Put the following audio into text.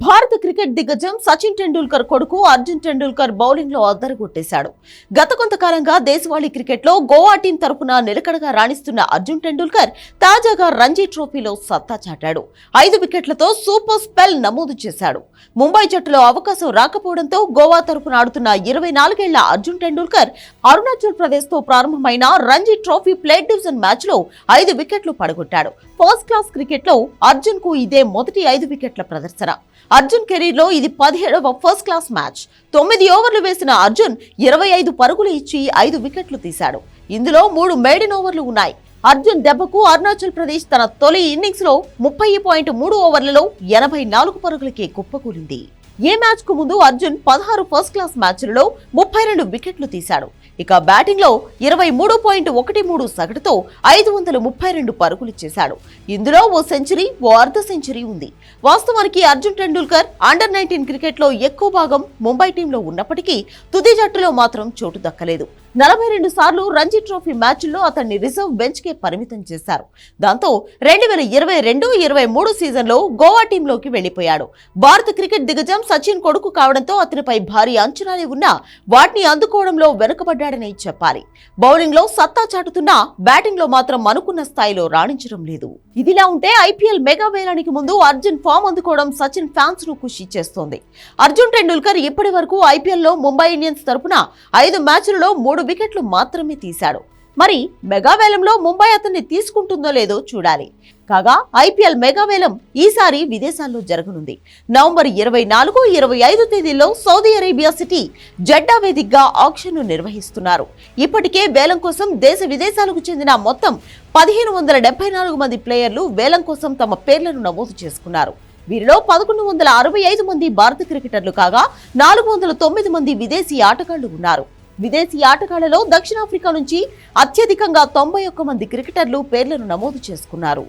భారత క్రికెట్ దిగ్గజం సచిన్ టెండూల్కర్ కొడుకు అర్జున్ టెండూల్కర్ బౌలింగ్లో అద్దరగొట్టేశాడు. గత కొంతకాలంగా దేశవాళీ క్రికెట్లో గోవా టీం తరపున నిలకడగా రాణిస్తున్న అర్జున్ టెండూల్కర్ తాజాగా రంజీ ట్రోఫీలో సత్తా చాటాడు. ఐదు వికెట్లతో సూపర్ స్పెల్ నమోదు చేశాడు. ముంబై జట్టులో అవకాశం రాకపోవడంతో గోవా తరపున ఆడుతున్న ఇరవై నాలుగేళ్ళ అర్జున్ టెండూల్కర్ అరుణాచల్ ప్రదేశ్తో ప్రారంభమైన రంజీ ట్రోఫీ ప్లేట్ డివిజన్ మ్యాచ్లో ఐదు వికెట్లు పడగొట్టాడు. ఫస్ట్ క్లాస్ క్రికెట్లో అర్జున్కు ఇదే మొదటి ఐదు వికెట్ల ప్రదర్శన. అర్జున్ కెరీర్లో ఇది పదిహేడవ ఫస్ట్ క్లాస్ మ్యాచ్. తొమ్మిది ఓవర్లు వేసిన అర్జున్ ఇరవై ఐదు పరుగులు ఇచ్చి ఐదు వికెట్లు తీశాడు. ఇందులో మూడు మేడిన్ ఓవర్లు ఉన్నాయి. అర్జున్ దెబ్బకు అరుణాచల్ ప్రదేశ్ తన తొలి ఇన్నింగ్స్లో ముప్పై పాయింట్ మూడు ఓవర్లలో ఎనభై నాలుగు పరుగులకే కుప్పకూలింది. ఏ మ్యాచ్కు ముందు అర్జున్ పదహారు ఫస్ట్ క్లాస్ మ్యాచ్లలో ముప్పై రెండు వికెట్లు తీశాడు. ఇక బ్యాటింగ్లో ఇరవై మూడు పాయింట్ ఒకటి మూడు సగటుతో ఐదు వందల ముప్పై రెండు పరుగులు చేశాడు ఇందులో ఓ సెంచరీ ఓ అర్ధ సెంచరీ ఉంది. వాస్తవానికి అర్జున్ టెండూల్కర్ అండర్ నైన్టీన్ క్రికెట్లో ఎక్కువ భాగం ముంబై టీంలో ఉన్నప్పటికీ తుది జట్టులో మాత్రం చోటు దక్కలేదు. నలభై రెండు సార్లు రంజీ ట్రోఫీ మ్యాచ్ల్లో అతన్ని రిజర్వ్ బెంచ్ కే పరిమితం చేశారు. దాంతో రెండు వేల ఇరవై రెండు ఇరవై మూడు సీజన్లో గోవా టీంలోకి వెళ్ళిపోయాడు భారత క్రికెట్ దిగ్గజం సచిన్ కొడుకు కావడంతో అతనిపై భారీ అంచనాలే ఉన్నా వాటిని అందుకోవడంలో వెనుకబడ్డాడని చెప్పాలి. బౌలింగ్లో సత్తా చాటుతున్నా బ్యాటింగ్లో మాత్రం అనుకున్న స్థాయిలో రాణించడం లేదు. ఇదిలా ఉంటే ఐపీఎల్ మెగా వేలానికి ముందు అర్జున్ ఫామ్ అందుకోవడం సచిన్ ఫ్యాన్స్ను ఖుషి చేస్తోంది. అర్జున్ టెండూల్కర్ ఇప్పటి వరకు ఐపీఎల్లో ముంబై ఇండియన్స్ తరపున ఐదు మ్యాచ్లలో మూడు వికెట్లు మాత్రమే తీశాడు. మరి మెగావేలంలో ముంబై అతన్ని తీసుకుంటుందో లేదో చూడాలి. కాగా ఐపీఎల్ మెగావేలం ఈసారి విదేశాల్లో జరగనుంది. నవంబర్ ఇరవై నాలుగు ఇరవై ఐదు తేదీల్లో సౌదీ అరేబియా సిటీ జడ్డా వేదికగా ఆక్షన్ను నిర్వహిస్తున్నారు. ఇప్పటికే వేలం కోసం దేశ విదేశాలకు చెందిన మొత్తం పదిహేను వందల డెబ్బై నాలుగు మంది ప్లేయర్లు వేలం కోసం తమ పేర్లను నమోదు చేసుకున్నారు. వీరిలో పదకొండు వందల అరవై ఐదు మంది భారత క్రికెటర్లు కాగా నాలుగు వందల తొమ్మిది మంది విదేశీ ఆటగాళ్ళు ఉన్నారు. విదేశీ ఆటగాళ్ళలో దక్షిణాఫ్రికా నుంచి అత్యధికంగా తొంభై ఒక్క మంది క్రికెటర్లు పేర్లను నమోదు చేసుకున్నారు.